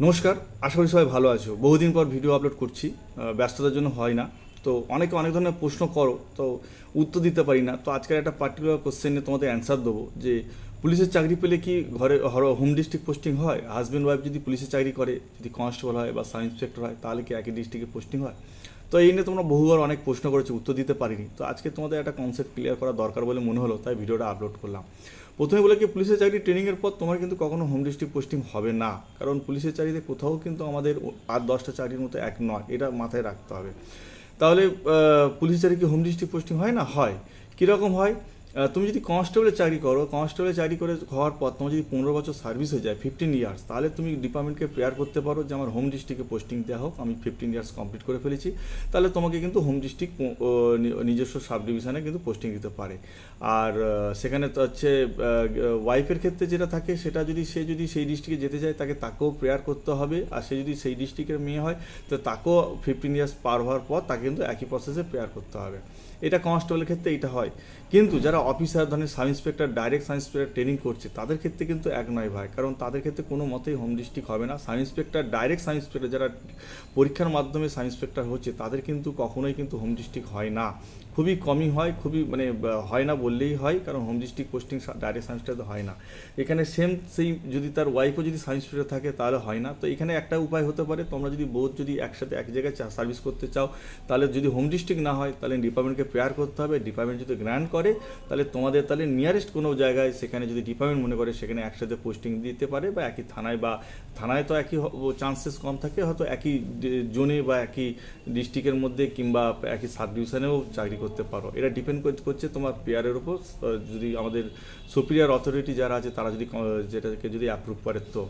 নমস্কার, আশা করি সবাই ভালো আছো। বহুদিন পর ভিডিও আপলোড করছি ব্যস্ততার জন্য হয় না। তো অনেকে অনেক ধরনের প্রশ্ন করো, তো উত্তর দিতে পারি না। তো আজকের একটা পার্টিকুলার কোশ্চেন নিয়ে তোমাদের অ্যান্সার দেবো, যে পুলিশের চাকরি পেলে কি ঘরে হোম ডিস্ট্রিক্ট পোস্টিং হয়? হাজব্যান্ড ওয়াইফ যদি পুলিশের চাকরি করে, যদি কনস্টেবল হয় বা সাব ইন্সপেক্টর হয়, তাহলে কি একই ডিস্ট্রিক্টে পোস্টিং হয়? তো এই নিয়ে তোমরা বহুবার অনেক প্রশ্ন করেছ, উত্তর দিতে পারিনি। তো আজকে তোমাদের একটা কনসেপ্ট ক্লিয়ার করা দরকার বলে মনে হলো, তাই ভিডিওটা আপলোড করলাম। প্রথমে বলে কি, পুলিশের চাকরি ট্রেনিংয়ের পর তোমার কিন্তু কখনো হোম ডিস্ট্রিক্ট পোস্টিং হবে না। কারণ পুলিশের চাকরিতে কোথাও কিন্তু আমাদের আর দশটা চাকরির মতো এক নয়, এটা মাথায় রাখতে হবে। তাহলে পুলিশ পুলিশের চাকরি কি হোম ডিস্ট্রিক্ট পোস্টিং হয় না? হয়। কীরকম হয়? তুমি যদি কনস্টেবলের চাকরি করো কনস্টেবলের চাকরি করে হওয়ার পর তোমার যদি পনেরো বছর সার্ভিস হয়ে যায় ফিফটিন ইয়ার্স তাহলে তুমি ডিপার্টমেন্টকে প্রেয়ার করতে পারো যে আমার হোম ডিস্ট্রিক্টে পোস্টিং দেওয়া হোক, আমি ফিফটিন ইয়ার্স কমপ্লিট করে ফেলেছি। তাহলে তোমাকে কিন্তু হোম ডিস্ট্রিক্ট নিজস্ব সাব ডিভিশনে কিন্তু পোস্টিং দিতে পারে। আর সেখানে তো হচ্ছে ওয়াইফের ক্ষেত্রে যেটা থাকে, সেটা যদি সে যদি সেই ডিস্ট্রিক্টে যেতে চায়, তাকে তাকেও প্রেয়ার করতে হবে। আর সে যদি সেই ডিস্ট্রিক্টের মেয়ে হয়, তো তাকেও ফিফটিন ইয়ার্স পার হওয়ার পর তাকে কিন্তু একই প্রসেসে প্রেয়ার করতে হবে। এটা কনস্টেবলের ক্ষেত্রে এটা হয়। কিন্তু যারা অফিসার ধরনের sub inspector direct sub inspector training করছে, তাদের ক্ষেত্রে কিন্তু এক নয় ভাই। কারণ তাদের ক্ষেত্রে কোনো মতেই হোম ডিস্ট্রিক্ট হবে না। Sub inspector direct sub inspector যারা পরীক্ষার মাধ্যমে সাব ইন্সপেক্টর হচ্ছে, তাদের কিন্তু কখনোই কিন্তু হোম ডিস্ট্রিক্ট হয় না। খুবই কমই হয়, খুবই মানে হয় না বললেই হয়, কারণ home district posting direct sub inspector হয় না। এখানে সেম সেই যদি তার ওয়াইফও যদি সাব ইন্সপেক্টর থাকে, তাহলে হয় না। তো এখানে একটা উপায় হতে পারে, তোমরা যদি বোধ যদি একসাথে এক জায়গায় সার্ভিস করতে চাও, তাহলে যদি হোম ডিস্ট্রিক্ট না হয়, তাহলে ডিপার্টমেন্টকে প্রেয়ার করতে হবে। ডিপার্টমেন্ট যদি গ্র্যান্ড করে, তাহলে তোমাদের, তাহলে নিয়ারেস্ট কোনো জায়গায় সেখানে যদি ডিপার্টমেন্ট মনে করে সেখানে একসাথে পোস্টিং দিতে পারে বা একই থানায় বা, থানায় তো একই চান্সেস কম থাকে, হয়তো একই জোনে বা একই ডিস্ট্রিক্টের মধ্যে কিংবা একই সাব ডিভিশনেও চাকরি করতে পারো। এটা ডিপেন্ড করছে তোমার পেয়ারের উপর। যদি আমাদের সুপিরিয়ার অথরিটি যারা আছে, তারা যদি যেটাকে যদি অ্যাপ্রুভ করে তো।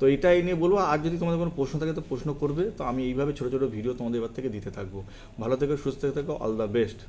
তো এটাই নিয়ে বলব, আর যদি তোমাদের কোনো প্রশ্ন থাকে তো প্রশ্ন করবে। তো আমি এইভাবে ছোটো ছোটো ভিডিও তোমাদের এবার থেকে দিতে থাকব। ভালো থেকে, সুস্থ থাকো অল দ্য বেস্ট